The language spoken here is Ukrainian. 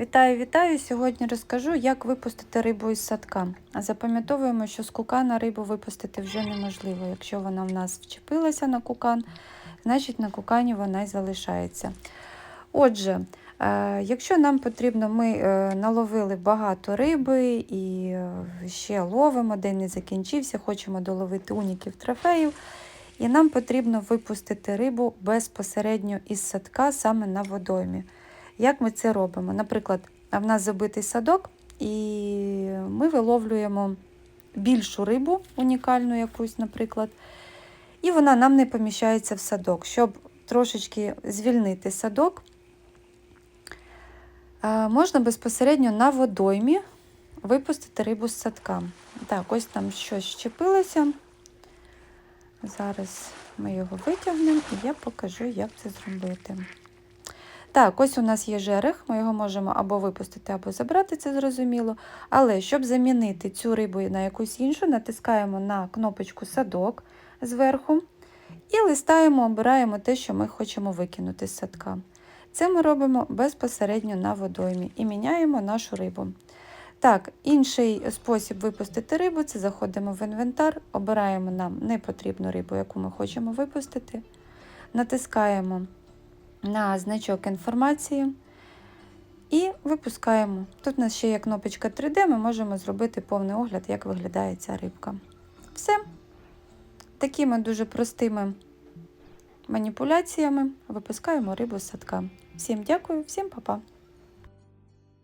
Вітаю, вітаю! Сьогодні розкажу, як випустити рибу із садка. Запам'ятовуємо, що з кукана рибу випустити вже неможливо. Якщо вона в нас вчепилася на кукан, значить на кукані вона й залишається. Отже, е, якщо нам потрібно, ми е, наловили багато риби і е, ще ловимо, день не закінчився, хочемо доловити уніків трофеїв. І нам потрібно випустити рибу безпосередньо із садка саме на водоймі. Як ми це робимо? Наприклад, в нас забитий садок, і ми виловлюємо більшу рибу, унікальну якусь, наприклад, і вона нам не поміщається в садок. Щоб трошечки звільнити садок, е, можна безпосередньо на водоймі випустити рибу з садка. Так, ось там щось щепилося. Зараз ми його витягнемо і я покажу, як це зробити. Так, ось у нас є жерех, ми його можемо або випустити, або забрати, це зрозуміло. Але щоб замінити цю рибу на якусь іншу, натискаємо на кнопочку садок зверху і листаємо, обираємо те, що ми хочемо викинути з садка. Це ми робимо безпосередньо на водоймі і міняємо нашу рибу. Так, інший спосіб випустити рибу це заходимо в інвентар, обираємо нам непотрібну рибу, яку ми хочемо випустити, натискаємо на значок інформації і випускаємо. Тут у нас ще є кнопочка 3D, ми можемо зробити повний огляд, як виглядає ця рибка. Все. Такими дуже простими маніпуляціями випускаємо рибу з садка. Всім дякую, всім па-па!